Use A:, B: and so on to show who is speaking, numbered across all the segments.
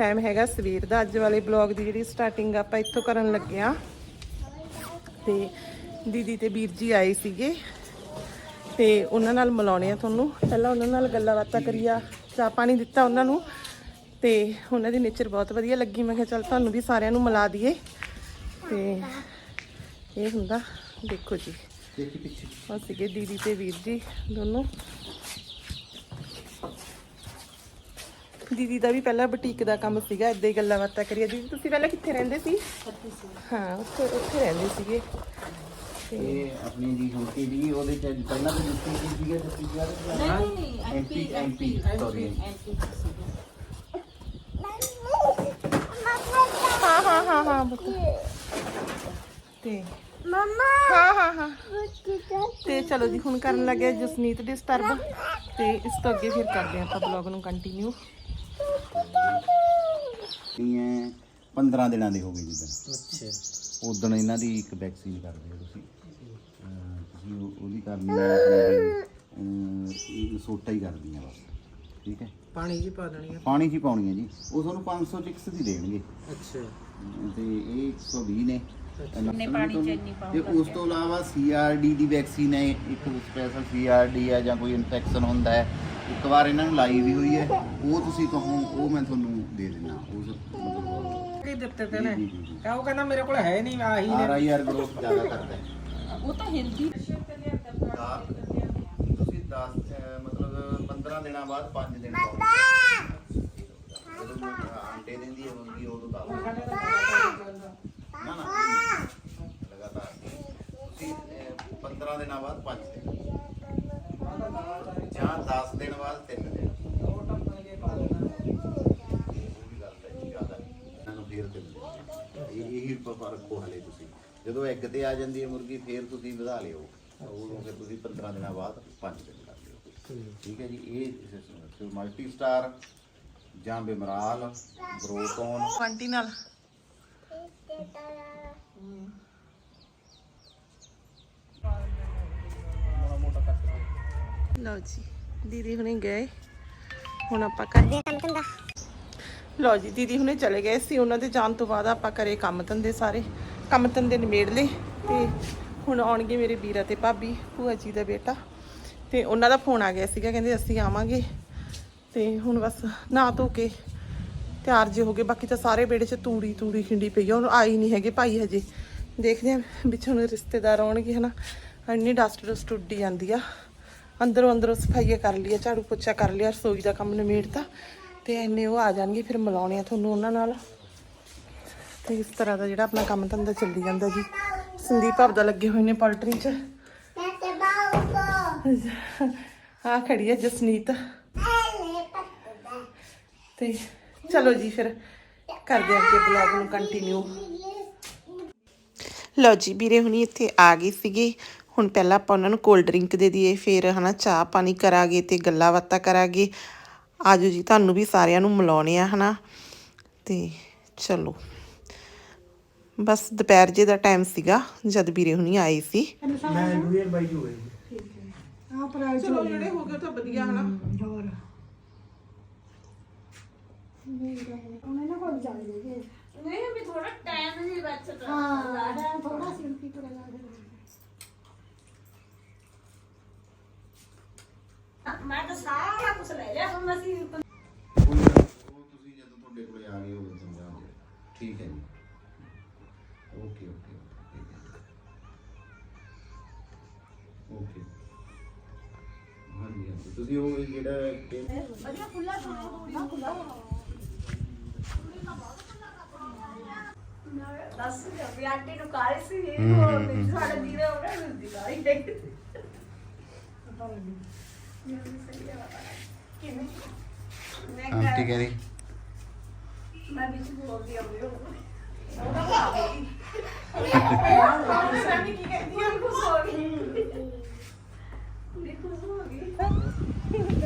A: Time ਹੈਗਾ ਸਵੇਰ ਦਾ। ਅੱਜ ਵਾਲੇ ਬਲੌਗ ਦੀ ਜਿਹੜੀ ਸਟਾਰਟਿੰਗ ਆਪਾਂ ਇੱਥੋਂ ਕਰਨ ਲੱਗੇ ਆ ਤੇ ਦੀਦੀ ਤੇ ਵੀਰ ਜੀ ਆਏ ਸੀਗੇ। ਤੇ ਉਹਨਾਂ ਨਾਲ ਮਿਲਾਉਣੇ ਆ ਤੁਹਾਨੂੰ। ਪਹਿਲਾਂ ਉਹਨਾਂ ਨਾਲ ਗੱਲਾਂ ਬਾਤਾਂ ਕਰੀਆ ਚਾਹ ਪਾਣੀ ਦਿੱਤਾ ਉਹਨਾਂ ਨੂੰ। ਤੇ ਉਹਨਾਂ ਦੀ ਨੇਚਰ ਬਹੁਤ ਵਧੀਆ ਲੱਗੀ। ਮੈਂ ਕਿਹਾ ਚੱਲ ਤੁਹਾਨੂੰ ਵੀ ਸਾਰਿਆਂ ਨੂੰ ਮਿਲਾ ਦਈਏ। ਤੇ ਇਹ ਹੁੰਦਾ ਦੇਖੋ ਜੀ।
B: ਦੇਖੀ ਪਿੱਛੇ।
A: ਉਹ ਸੀਗੇ ਦੀਦੀ ਤੇ ਵੀਰ ਜੀ ਦੋਨੋਂ। ਦੀਦੀ ਦਾ ਵੀ ਪਹਿਲਾਂ ਬੁਟੀਕ ਦਾ ਕੰਮ ਸੀਗਾ ਏਦਾਂ ਹੀ ਗੱਲਾਂ ਬਾਤਾਂ ਕਰੀਏ ਦੀਦੀ ਤੁਸੀਂ ਪਹਿਲਾਂ ਕਿੱਥੇ ਰਹਿੰਦੇ ਸੀ? ਹਾਂ ਉੱਥੇ ਉੱਥੇ ਰਹਿੰਦੇ ਸੀਗੇ।
B: ਇਹ ਆਪਣੀ ਜੀ ਹੁੰਦੀ ਜੀ ਉਹਦੇ ਚ ਪਹਿਲਾਂ ਤਾਂ ਦਿੱਤੀ ਸੀ ਸੀਗੇ ਤੁਸੀਂ ਨਹੀਂ ਨਹੀਂ ਐਮਪੀ ਐਮਪੀ ਸੌਰੀ
A: ਹਾਂ ਹਾਂ ਹਾਂ ਹਾਂ ਪੁੱਤ ਤੇ
C: ਮਮਾ!
A: ਹਾਂ ਹਾਂ ਹਾਂ।
C: ਕਿੱਦਾਂ
A: ਤੇ ਚਲੋ ਜੀ ਹੁਣ ਕਰਨ ਲੱਗੇ ਜਸਨੀਤ ਡਿਸਟਰਬ ਤੇ ਇਸ ਤੋਂ ਅੱਗੇ ਫਿਰ ਕਰਦੇ ਹਾਂ ਆਪਾਂ ਬਲੌਗ ਨੂੰ ਕੰਟੀਨਿਊ
B: ਇਹ ਹੈ 15 ਦਿਨਾਂ ਦੇ ਹੋ ਗਏ ਜਿੱਦਾਂ ਅੱਛਾ। ਉਦੋਂ ਇਹਨਾਂ ਦੀ ਇੱਕ ਵੈਕਸੀਨ ਕਰਦੇ ਹੋ ਤੁਸੀਂ। ਅਹ ਤੁਸੀਂ ਉਹ- ਉਹਦੀ ਕਰਨੀ ਹੈ ਆਪਣੀ ਇਹ ਸੋਟਾ ਹੀ ਕਰਦੀ ਆ ਬਸ। ਠੀਕ ਹੈ?
D: ਪਾਣੀ ਜੀ ਪਾ ਦੇਣੀ ਆ।
B: ਪਾਣੀ 'ਚ ਹੀ ਪਾਉਣੀ ਹੈ ਜੀ। ਉਹ ਤੁਹਾਨੂੰ 500 ਚਿਕਸ ਦੀ ਦੇਣਗੇ।
D: ਅੱਛਾ।
B: ਤੇ ਇਹ 120 ਨੇ। ਇੰਨੇ ਪਾਣੀ ਚ ਇੰਨੀ ਪਾਓ ਤੇ ਉਸ ਤੋਂ ਇਲਾਵਾ ਸੀਆਰਡੀ ਦੀ ਵੈਕਸੀਨ ਹੈ। ਇੱਕ ਸਪੈਸ਼ਲ ਸੀਆਰਡੀ ਹੈ ਜਾਂ ਕੋਈ ਇਨਫੈਕਸ਼ਨ ਹੁੰਦਾ ਹੈ। ਇੱਕ ਵਾਰ ਇਹਨਾਂ ਨੂੰ ਲਾਈ ਵੀ ਹੋਈ ਹੈ ਉਹ ਤੁਸੀਂ ਕਹੋ ਉਹ ਮੈਂ ਤੁਹਾਨੂੰ ਦੇ ਦੇਣਾ ਉਸ ਮਤਲਬ
D: ਕੀ ਦਿੱਤੇ ਤੇ ਨੇ?
B: ਜੀ, ਜੀ, ਜੀ।
D: ਕਾ ਉਹ ਕਹਿੰਦਾ ਮੇਰੇ ਕੋਲ ਹੈ ਨਹੀਂ ਆਹੀ ਨੇ।
B: ਆਰ ਆਈ ਆਰ ਗਰੋਥ ਜ਼ਿਆਦਾ ਕਰਦਾ ਹੈ।
A: ਉਹ ਤਾਂ ਹਿੰਦੀ
B: ਤੁਸੀਂ 10 ਮਤਲਬ 15 ਦਿਨਾਂ ਬਾਅਦ 5 ਦਿਨ ਜਦੋਂ ਅੰਡੇ ਦਿੰਦੀ ਹੈ ਮੁਰਗੀ ਉਦੋਂ ਦਾ ਨਾ ਨਾ। ਲਗਾਤਾਰ। ਤੁਸੀਂ ਅਹ, 15 ਦਿਨਾਂ ਬਾਅਦ 5 ਦਿਨ ਜਾਂ 10 ਦਿਨ ਬਾਅਦ 3 ਦਿਨ ਉਹ ਵੀ ਗੱਲ ਹੈ ਜੀ, ਜ਼ਿਆਦਾ ਨਹੀਂ। ਇਹਨਾਂ ਨੂੰ ਫੇਰ ਦਿੰਦੇ ਇਹ ਇਹੀ ਫ਼ਰਕ ਹੋ ਹਲੇ ਤੁਸੀਂ ਜਦੋਂ ਐਗ ਤੇ ਆ ਜਾਂਦੀ ਹੈ ਮੁਰਗੀ ਫੇਰ ਤੁਸੀਂ ਵਧਾ ਲਿਓ। ਉਹ ਫਿਰ ਤੁਸੀਂ 15 ਦਿਨਾਂ ਬਾਅਦ 5 ਦਿਨ ਕਰ ਲਿਓ। ਠੀਕ। ਹੈ ਜੀ ਇਹ ਮਲਟੀ ਸਟਾਰ ਜਾਂ ਬਿਮਰਾਲ ਬਰੋਕੋਨ।
A: ਆਂਟੀ ਨਾਲ। ਲਓ ਜੀ ਦੀਦੀ ਹੁਣੇ ਗਏ। ਹੁਣ ਆਪਾਂ ਕਰਦੇ ਹਾਂ ਕੰਮ ਧੰਦਾ। ਲਓ ਜੀ ਦੀਦੀ ਹੁਣੇ ਚਲੇ ਗਏ ਸੀ। ਉਹਨਾਂ ਦੇ ਜਾਣ ਤੋਂ ਬਾਅਦ ਆਪਾਂ ਕਰੇ ਕੰਮ ਧੰਦੇ ਸਾਰੇ। ਕੰਮ ਧੰਦੇ ਨਿਬੇੜ ਲਏ ਤੇ ਹੁਣ ਆਉਣਗੇ ਮੇਰੇ ਵੀਰਾ ਤੇ ਭਾਬੀ, ਭੂਆ ਜੀ ਦਾ ਬੇਟਾ ਤੇ ਉਹਨਾਂ ਦਾ ਫੋਨ ਆ ਗਿਆ ਸੀਗਾ, ਕਹਿੰਦੇ ਅਸੀਂ ਆਵਾਂਗੇ ਤੇ ਹੁਣ ਬਸ ਨਹਾ ਧੋ ਕੇ ਤਿਆਰ ਜੇ ਹੋ ਗਏ, ਬਾਕੀ ਤਾਂ ਸਾਰੇ ਬੇੜੇ 'ਚ ਤੂੜੀ ਤੂੜੀ ਖਿੰਡੀ ਪਈ ਆ, ਹੁਣ ਆਈ ਨਹੀਂ ਹੈਗੇ ਭਾਈ ਹਜੇ। ਦੇਖਦੇ ਆ ਵਿੱਚੋਂ ਨੂੰ ਰਿਸ਼ਤੇਦਾਰ ਆਉਣਗੇ, ਹਨਾ। ਇੰਨੀ ਡਸਟ ਡਸਟ ਉੱਡੀ ਜਾਂਦੀ ਆ। ਅੰਦਰੋਂ ਅੰਦਰੋਂ ਸਫਾਈਆਂ ਕਰ ਲਿਆ ਝਾੜੂ ਪੋਚਾ ਕਰ ਲਿਆ, ਰਸੋਈ ਦਾ ਕੰਮ ਨਿਮੇੜਤਾ ਤੇ ਐਨੇ ਉਹ ਆ ਜਾਣਗੇ, ਫਿਰ ਮਿਲਾਉਣੇ ਆ ਤੁਹਾਨੂੰ ਉਹਨਾਂ ਨਾਲ। ਤੇ ਇਸ ਤਰ੍ਹਾਂ ਦਾ ਜਿਹੜਾ ਆਪਣਾ ਕੰਮ ਧੰਦਾ ਚੱਲੀ ਜਾਂਦਾ ਜੀ। ਸੰਦੀਪ ਆਪਦਾ ਲੱਗੇ ਹੋਏ ਨੇ ਪੋਲਟਰੀ 'ਚ।
C: ਤੇ ਬਾਉ
A: ਆ ਖੜੀ ਹੈ ਜਸਨੀਤ। ਤੇ ਚਲੋ ਜੀ ਫਿਰ ਕਰਦੇ ਅੱਗੇ ਬਲੌਗ ਨੂੰ ਕੰਟੀਨਿਊ ਲਓ ਜੀ ਵੀਰੇ ਹੁਣੀ ਇੱਥੇ ਆ ਗਏ ਸੀਗੇ। ਹੁਣ ਪਹਿਲਾਂ ਆਪਾਂ ਉਹਨਾਂ ਨੂੰ ਕੋਲਡ ਡਰਿੰਕ ਦੇ ਦਈਏ, ਫਿਰ ਹਨਾ ਚਾਹ ਪਾਣੀ ਕਰਾਂਗੇ ਤੇ ਗੱਲਾਂ ਬਾਤਾਂ ਕਰਾਂਗੇ। ਆਜੋ ਜੀ, ਤੁਹਾਨੂੰ ਵੀ ਸਾਰਿਆਂ ਨੂੰ ਮਿਲਾਉਣੇ ਆ ਹਨਾ। ਤੇ ਚਲੋ। ਬਸ ਦੁਪਹਿਰ ਜੇ ਦਾ ਟਾਈਮ ਸੀਗਾ ਜਦ ਵੀਰੇ ਹੁਣੀ ਆਏ ਸੀ।
D: ਮੈਂ ਜੂਰੀਅਰ ਬਾਈ ਜੂ ਹੈ
A: ਚਲੋ ਜਿਹੜੇ ਹੋ ਗਏ ਤਾਂ ਵਧੀਆ ਹਨਾ।
B: ਉਹ ਤੁਸੀਂ ਜਦੋਂ ਤੁਹਾਡੇ ਕੋਲੇ ਆ ਗਏ ਹੋਵੇ ਸਮਝਾ ਦਿਓ ਠੀਕ ਹੈ ਜੀ। ਤੁਸੀਂ ਉਹ ਜਿਹੜਾ ਕਿ-
E: ਦੱਸ ਵੀ ਆਂਟੀ ਨੂੰ ਕਾਲੇ ਸੀ ਉਹ ਸਾਡੇ ਜੀਰੇ ਉਹਨਾਂ ਨੂੰ ਦਿਖਾਈ ਦੇ
B: ਆਂਟੀ ਕਹਿ ਰਹੀ
E: ਮੈਂ ਵਿੱਚ ਬੋਲਦੀ ਆ ਉਹ
D: ਆ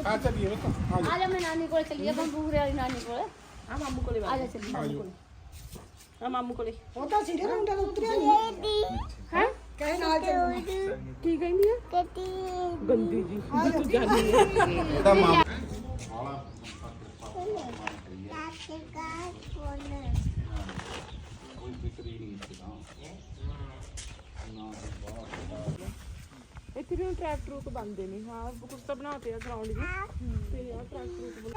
D: ਚੱਲੀਏ ਵੇਖੋ
F: ਆ ਜਾ। ਮੈਂ ਨਾਨੀ ਕੋਲ ਚੱਲੀ ਆ ਬੰਬੂਰੇ ਵਾਲੀ ਨਾਨੀ ਕੋਲ।
A: ਆ ਮਾਮੂ ਕੋਲੇ
F: ਆ ਜਾ। ਚੱਲੀ
A: ਆ ਮਾਮੂ ਕੋਲੇ।
F: ਹੈ?
C: ਤੇ
F: ਕੀ ਕਹਿੰਦੀ ਆ?
C: ਤੇ
A: ਗੰਦੀ ਜੀ। ਤੂੰ ਜਾਣੀ
B: ਇਹਦਾ ਮਾਮਾ. ਕੋਈ ਫਿਕਰ ਹੀ ਨਹੀਂ ਇਸ ਦਾ ਨਾ ਬਾਹਰ
A: ਇੱਥੇ ਵੀ ਹੁਣ ਟਰੈਕ ਰੂਟ ਬੰਦੇ ਨਹੀਂ ਹਾਂ ਕੁਝ ਤਾਂ ਬਣਾਤੇ ਆ ਗਰਾਊਂਡ ਜੀ ਤੇ ਆ ਟਰੈਕ ਰੂਟ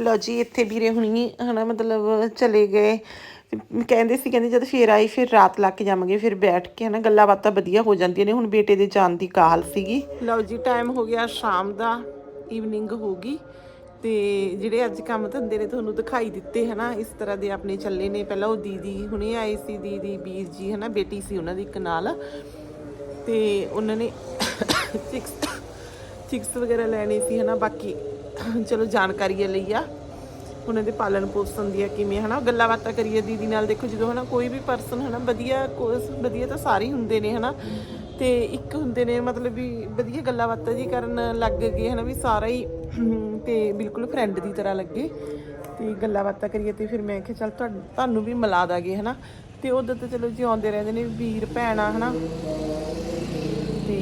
A: ਲੋ ਜੀ ਇੱਥੇ ਵੀਰੇ ਹੁਣੀ ਹਨਾ ਮਤਲਬ ਚਲੇ ਗਏ। ਕਹਿੰਦੇ ਸੀ ਕਹਿੰਦੇ ਜਦ ਫੇਰ ਆਈ ਫਿਰ ਰਾਤ ਲਾ ਕੇ ਜਾਵਾਂਗੇ ਫਿਰ ਬੈਠ ਕੇ ਹਨਾ ਗੱਲਾਂ ਬਾਤਾਂ ਵਧੀਆ ਹੋ ਜਾਂਦੀਆਂ ਨੇ। ਹੁਣ ਬੇਟੇ ਦੇ ਜਾਣ ਦੀ ਕਾਹਲ ਸੀਗੀ। ਲਓ ਜੀ ਟਾਈਮ ਹੋ ਗਿਆ ਸ਼ਾਮ ਦਾ ਈਵਨਿੰਗ ਹੋ ਗਈ। ਤੇ ਜਿਹੜੇ ਅੱਜ ਕੰਮ ਧੰਦੇ ਨੇ ਤੁਹਾਨੂੰ ਦਿਖਾਈ ਦਿੱਤੇ, ਹਨਾ, ਇਸ ਤਰ੍ਹਾਂ ਦੇ ਆਪਣੇ ਚੱਲੇ ਨੇ। ਪਹਿਲਾਂ ਉਹ ਦੀਦੀ ਹੁਣੇ ਆਏ ਸੀ, ਦੀਦੀ ਵੀਰ ਜੀ, ਹਨਾ, ਬੇਟੀ ਸੀ ਉਹਨਾਂ ਦੀ ਇੱਕ ਨਾਲ। ਤੇ ਉਹਨਾਂ ਨੇ ਚਿਕਸ ਚਿਕਸ ਵਗੈਰਾ ਲੈਣੇ ਸੀ, ਹਨਾ, ਬਾਕੀ ਚਲੋ ਜਾਣਕਾਰੀ ਲਈ ਆ। ਉਹਨਾਂ ਦੇ ਪਾਲਣ ਪੋਸ਼ਣ ਦੀਆਂ ਆ ਕਿਵੇਂ, ਹਨਾ ਗੱਲਾਂ ਬਾਤਾਂ ਕਰੀਏ ਦੀਦੀ ਨਾਲ। ਦੇਖੋ ਜਦੋਂ, ਹਨਾ, ਕੋਈ ਵੀ ਪਰਸਨ ਹਨਾ, ਵਧੀਆ ਕੋਸ ਵਧੀਆ ਤਾਂ ਸਾਰੇ ਹੀ ਹੁੰਦੇ ਨੇ, ਹਨਾ। ਤੇ ਇੱਕ ਹੁੰਦੇ ਨੇ ਮਤਲਬ ਵੀ ਵਧੀਆ ਗੱਲਾਂ ਬਾਤਾਂ ਜੀ ਕਰਨ ਲੱਗ ਗਏ ਹਨਾ ਵੀ ਸਾਰਾ ਹੀ ਹਮ, ਤੇ ਬਿਲਕੁਲ ਫਰੈਂਡ ਦੀ ਤਰ੍ਹਾਂ ਲੱਗੇ ਤੇ ਗੱਲਾਂ ਬਾਤਾਂ ਕਰੀਏ ਤੇ ਫਿਰ ਮੈਂ ਕਿਹਾ ਚੱਲ ਤੁਹਾਨੂੰ ਵੀ ਮਿਲਾ ਦਾਂਗੇ ਹਨਾ। ਤੇ ਉਦੋਂ ਤਾਂ ਚਲੋ ਜੀ ਆਉਂਦੇ ਰਹਿੰਦੇ ਨੇ ਵੀਰ ਭੈਣਾ ਹਨਾ। ਤੇ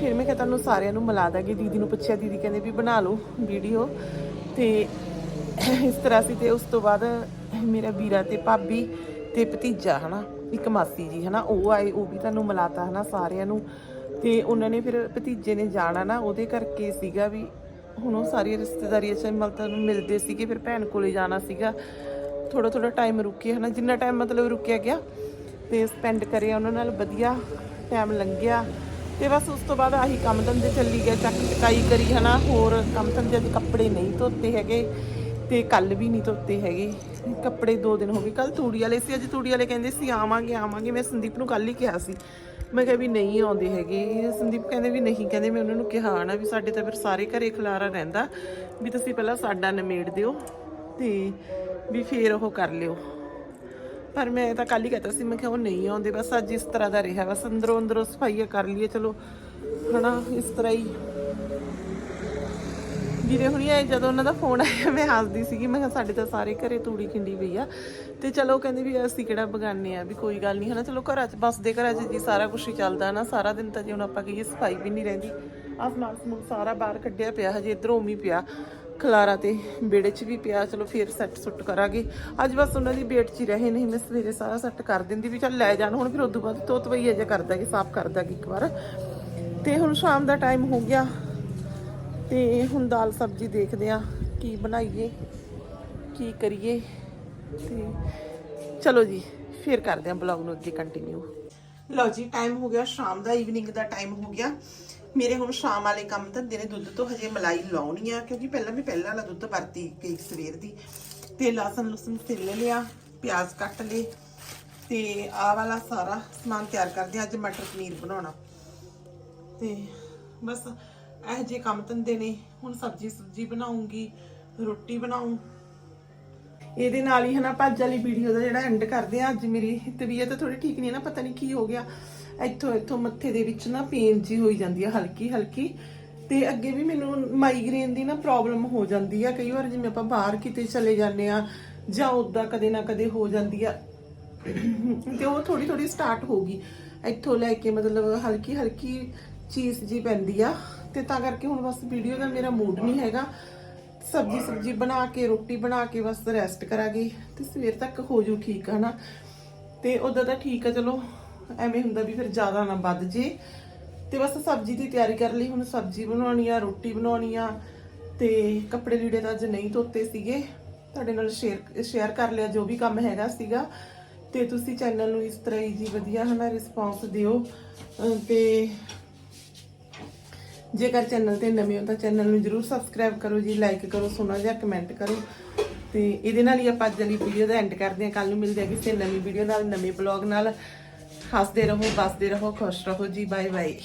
A: ਫਿਰ ਮੈਂ ਕਿਹਾ ਤੁਹਾਨੂੰ ਸਾਰਿਆਂ ਨੂੰ ਮਿਲਾ ਦਾਂਗੀ। ਦੀਦੀ ਨੂੰ ਪੁੱਛਿਆ ਦੀਦੀ ਕਹਿੰਦੇ ਵੀ ਬਣਾ ਲਓ ਵੀਡੀਓ। ਤੇ ਇਸ ਤਰ੍ਹਾਂ ਸੀ ਤੇ ਉਸ ਤੋਂ ਬਾਅਦ ਮੇਰਾ ਵੀਰਾ ਤੇ ਭਾਬੀ ਤੇ ਭਤੀਜਾ ਹਨਾ। ਇੱਕ ਮਾਸੀ ਜੀ, ਹਨਾ, ਉਹ ਆਏ, ਉਹ ਵੀ ਤੁਹਾਨੂੰ ਮਿਲਾਤਾ, ਹਨਾ, ਸਾਰਿਆਂ ਨੂੰ। ਤੇ ਉਹਨਾਂ ਨੇ ਫਿਰ ਭਤੀਜੇ ਨੇ ਜਾਣਾ ਨਾ, ਉਹਦੇ ਕਰਕੇ ਸੀਗਾ ਵੀ ਹੁਣ ਉਹ ਸਾਰੀ ਰਿਸ਼ਤੇਦਾਰੀਆਂ ਚ ਮਤਲਬ ਮਿਲਦੇ ਸੀਗੇ, ਫਿਰ ਭੈਣ ਕੋਲੇ ਜਾਣਾ ਸੀਗਾ। ਥੋੜਾ ਥੋੜਾ ਟਾਈਮ ਰੁਕੇ ਹਨਾ, ਜਿੰਨਾ ਟਾਈਮ ਮਤਲਬ ਰੁਕਿਆ ਗਿਆ, ਤੇ ਸਪੈਂਡ ਕਰਿਆ ਉਹਨਾਂ ਨਾਲ, ਵਧੀਆ ਟਾਈਮ ਲੰਘਿਆ। ਤੇ ਬਸ ਉਸ ਤੋਂ ਬਾਅਦ ਆਹੀ ਕੰਮ ਧੰਦੇ ਚੱਲੀ ਗਿਆ, ਚੱਕ ਚਕਾਈ ਕਰੀ, ਹਨਾ, ਹੋਰ ਕੰਮ ਧੰਦੇ ਦੇ ਕੱਪੜੇ ਨਹੀਂ ਧੋਤੇ ਹੈਗੇ, ਤੇ ਕੱਲ ਵੀ ਨਹੀਂ ਧੋਤੇ ਹੈਗੇ। ਕੱਪੜੇ ਦੋ ਦਿਨ ਹੋ ਗਏ। ਕੱਲ ਤੂੜੀ ਵਾਲੇ ਸੀ, ਅੱਜ ਤੂੜੀ ਵਾਲੇ ਕਹਿੰਦੇ ਸੀ, ਆਵਾਂਗੇ ਆਵਾਂਗੇ। ਮੈਂ ਸੰਦੀਪ ਨੂੰ ਕੱਲ ਹੀ ਕਿਹਾ ਸੀ। ਮੈਂ ਕਿਹਾ ਵੀ ਨਹੀਂ ਆਉਂਦੇ ਹੈਗੇ। ਸੰਦੀਪ ਕਹਿੰਦੇ ਵੀ ਨਹੀਂ, ਕਹਿੰਦੇ ਮੈਂ ਉਹਨਾਂ ਨੂੰ ਕਿਹਾ ਨਾ ਵੀ ਸਾਡੇ ਤਾਂ ਫਿਰ ਸਾਰੇ ਘਰੇ ਖਲਾਰਾ ਰਹਿੰਦਾ। ਵੀ ਤੁਸੀਂ ਪਹਿਲਾਂ ਸਾਡਾ ਨਿਮੇੜ ਦਿਓ ਤੇ ਵੀ ਫੇਰ ਉਹ ਕਰ ਲਿਓ। ਪਰ ਮੈਂ ਤਾਂ ਕੱਲ ਹੀ ਕਹਤਾ ਸੀ, ਮੈਂ ਕਿਹਾ ਉਹ ਨਹੀਂ ਆਉਂਦੇ, ਬਸ ਅੱਜ ਇਸ ਤਰ੍ਹਾਂ ਦਾ ਰਿਹਾ ਬਸ ਅੰਦਰੋਂ ਅੰਦਰੋਂ ਸਫਾਈਆਂ ਕਰ ਲਈਏ, ਚਲੋ। ਹਨਾ, ਇਸ ਤਰ੍ਹਾਂ ਹੀ। ਵੀਰੇ ਹੁਣੀ ਆਏ, ਜਦੋਂ ਉਹਨਾਂ ਦਾ ਫੋਨ ਆਇਆ, ਮੈਂ ਹੱਸਦੀ ਸੀਗੀ, ਮੈਂ ਕਿਹਾ ਸਾਡੇ ਤਾਂ ਸਾਰੇ ਘਰੇ ਤੂੜੀ ਖਿੰਡੀ ਪਈ ਆ। ਤੇ ਚਲੋ ਕਹਿੰਦੇ ਵੀ ਅਸੀਂ ਕਿਹੜਾ ਬਗਾਨੇ ਆ, ਵੀ ਕੋਈ ਗੱਲ ਨਹੀਂ, ਹਨਾ, ਚਲੋ ਘਰਾਂ 'ਚ ਬਸਦੇ ਘਰਾਂ 'ਚ ਜੀ ਸਾਰਾ ਕੁਝ ਹੀ ਚੱਲਦਾ ਨਾ, ਸਾਰਾ ਦਿਨ ਤਾਂ ਜੇ ਹੁਣ ਆਪਾਂ ਕਹੀਏ ਸਫ਼ਾਈ ਵੀ ਨਹੀਂ ਰਹਿੰਦੀ। ਆਹ ਸਮਾਨ ਸਮੂਨ ਸਾਰਾ ਬਾਹਰ ਕੱਢਿਆ ਪਿਆ, ਹਜੇ ਇਧਰੋਂ ਵੀ ਪਿਆ। ਖਲਾਰਾ ਤੇ ਵਿਹੜੇ 'ਚ ਵੀ ਪਿਆ, ਚਲੋ ਫੇਰ ਸੈੱਟ ਸੁੱਟ ਕਰਾਂਗੇ। ਅੱਜ ਬਸ ਉਹਨਾਂ ਦੀ ਬੇਟ 'ਚ ਹੀ ਰਹੇ ਨਹੀਂ ਮੈਂ ਸਵੇਰੇ ਸਾਰਾ ਸੈੱਟ ਕਰ ਦਿੰਦੀ ਵੀ ਚੱਲ ਲੈ ਜਾਣ, ਹੁਣ ਫਿਰ ਉਦੋਂ ਬਾਅਦ ਤੋਤ ਵਈਆ ਜਿਹਾ ਕਰ ਦਾਂਗੇ ਸਾਫ਼ ਕਰ ਦਾਂਗੇ ਇੱਕ ਵਾਰ। ਤੇ ਹੁਣ ਸ਼ਾਮ ਦਾ ਟਾਈਮ ਹੋ ਗਿਆ ਤੇ ਹੁਣ ਦਾਲ ਸਬਜ਼ੀ ਦੇਖਦੇ ਆ ਕੀ ਬਣਾਈਏ, ਕੀ ਕਰੀਏ ਤੇ ਚਲੋ ਜੀ, ਫਿਰ ਕਰਦੇ ਆ ਬਲੌਗ ਨੂੰ ਅੱਗੇ ਕੰਟੀਨਿਊ ਲਓ ਜੀ ਟਾਈਮ ਹੋ ਗਿਆ ਸ਼ਾਮ ਦਾ ਈਵਨਿੰਗ ਦਾ ਟਾਈਮ ਹੋ ਗਿਆ। ਮੇਰੇ ਹੁਣ ਸ਼ਾਮ ਵਾਲੇ ਕੰਮ ਧੰਦੇ ਨੇ, ਦੁੱਧ ਤੋਂ ਹਜੇ ਮਲਾਈ ਲਾਉਣੀ ਆ, ਕਿਉਂਕਿ ਪਹਿਲਾਂ ਵੀ ਪਹਿਲਾਂ ਵਾਲਾ ਦੁੱਧ ਵਰਤੀ ਗਈ ਸਵੇਰ ਦੀ। ਤੇ ਲਸਣ ਲੁਸਣ ਛਿੱਲ ਲਿਆ, ਪਿਆਜ਼ ਕੱਟ ਲਏ, ਤੇ ਆਹ ਵਾਲਾ ਸਾਰਾ ਸਮਾਨ ਤਿਆਰ ਕਰਦੇ ਆ ਅੱਜ ਮਟਰ ਪਨੀਰ ਬਣਾਉਣਾ। ਤੇ ਬਸ ਇਹ ਜੇ ਕੰਮ ਧੰਦੇ ਨੇ, ਹੁਣ ਸਬਜੀ ਸੁਬਜੀ ਬਣਾਉਂਗੀ, ਰੋਟੀ ਬਣਾਉਂ। ਇਹਦੇ ਨਾਲ ਹੀ ਹਨਾ ਭੱਜ ਵਾਲੀ ਵੀਡੀਓ ਦਾ ਜਿਹੜਾ ਐਂਡ ਕਰਦੇ ਆ ਅੱਜ ਮੇਰੀ ਤਬੀਅਤ ਥੋੜੀ ਠੀਕ ਨਹੀਂ ਨਾ, ਪਤਾ ਨਹੀਂ ਕੀ ਹੋ ਗਿਆ। ਇੱਥੋਂ ਇੱਥੋਂ ਮੱਥੇ ਦੇ ਵਿੱਚ ਨਾ ਪੇਨ ਜੀ ਹੋਈ ਜਾਂਦੀ ਆ, ਹਲਕੀ ਹਲਕੀ। ਤੇ ਅੱਗੇ ਵੀ ਮੈਨੂੰ ਮਾਈਗ੍ਰੇਨ ਦੀ ਨਾ ਪ੍ਰੋਬਲਮ ਹੋ ਜਾਂਦੀ ਆ। ਕਈ ਵਾਰ ਜਿਵੇਂ ਆਪਾਂ ਬਾਹਰ ਕਿਤੇ ਚਲੇ ਜਾਂਦੇ ਆ ਜਾਂ ਉਦਾਂ ਕਦੇ ਨਾ ਕਦੇ ਹੋ ਜਾਂਦੀ ਆ। ਤੇ ਉਹ ਥੋੜੀ ਥੋੜੀ ਸਟਾਰਟ ਹੋ ਗਈ। ਇੱਥੋਂ ਲੈ ਕੇ ਮਤਲਬ ਹਲਕੀ ਹਲਕੀ ਚੀਜ਼ ਜੀ ਪੈਂਦੀ ਆ। ਤੇ ਤਾਂ ਕਰਕੇ ਹੁਣ ਬਸ ਵੀਡੀਓ ਦਾ ਮੇਰਾ ਮੂਡ ਨਹੀਂ ਹੈਗਾ। ਸਬਜੀ ਸਬਜੀ ਬਣਾ ਕੇ, ਰੋਟੀ ਬਣਾ ਕੇ ਬਸ ਰੈਸਟ ਕਰਾਂਗੇ ਤੇ ਸਵੇਰ ਤੱਕ ਹੋ ਜੂ ਠੀਕ, ਹਨਾ? ਤੇ ਉਦੋਂ ਤਾਂ ਠੀਕ ਆ, ਚਲੋ, ਐਵੇਂ ਹੁੰਦਾ ਵੀ ਫਿਰ ਜ਼ਿਆਦਾ ਨਾ ਵੱਧ ਜੇ। ਤੇ ਬਸ ਸਬਜੀ ਦੀ ਤਿਆਰੀ ਕਰ ਲਈ, ਹੁਣ ਸਬਜੀ ਬਣਾਉਣੀ ਆ, ਰੋਟੀ ਬਣਾਉਣੀ ਆ। ਤੇ ਕੱਪੜੇ ਲੀੜੇ ਤਾਂ ਅੱਜ ਨਹੀਂ ਧੋਤੇ ਸੀਗੇ। ਤੁਹਾਡੇ ਨਾਲ ਸ਼ੇਅਰ ਸ਼ੇਅਰ ਕਰ ਲਿਆ ਜੋ ਵੀ ਕੰਮ ਹੈਗਾ ਸੀਗਾ। ਤੇ ਤੁਸੀਂ ਚੈਨਲ ਨੂੰ ਇਸ ਤਰ੍ਹਾਂ ਹੀ ਜੀ ਵਧੀਆ, ਹਨਾ ਰਿਸਪੌਂਸ ਦਿਓ। ਅਹ ਤੇ ਜੇਕਰ ਚੈਨਲ ਤੇ ਨਵੇਂ ਹੋ ਤਾਂ ਚੈਨਲ ਨੂੰ ਜਰੂਰ ਸਬਸਕ੍ਰਾਈਬ ਕਰੋ ਜੀ ਲਾਈਕ ਕਰੋ ਸੋਨਾ ਜਿਹਾ ਕਮੈਂਟ ਕਰੋ। ਤੇ ਇਹਦੇ ਨਾਲ ਹੀ ਆਪਾਂ ਅੱਜ ਵਾਲੀ ਵੀਡੀਓ ਦਾ ਐਂਡ ਕਰਦੇ ਹਾਂ। ਕੱਲ ਨੂੰ ਮਿਲਦੇ ਹਾਂ ਕਿਸੇ ਨਵੀਂ ਵੀਡੀਓ ਨਾਲ, ਨਵੇਂ ਬਲੌਗ ਨਾਲ। ਹੱਸਦੇ ਰਹੋ ਬਸਦੇ ਰਹੋ, ਖੁਸ਼ ਰਹੋ ਜੀ। Bye bye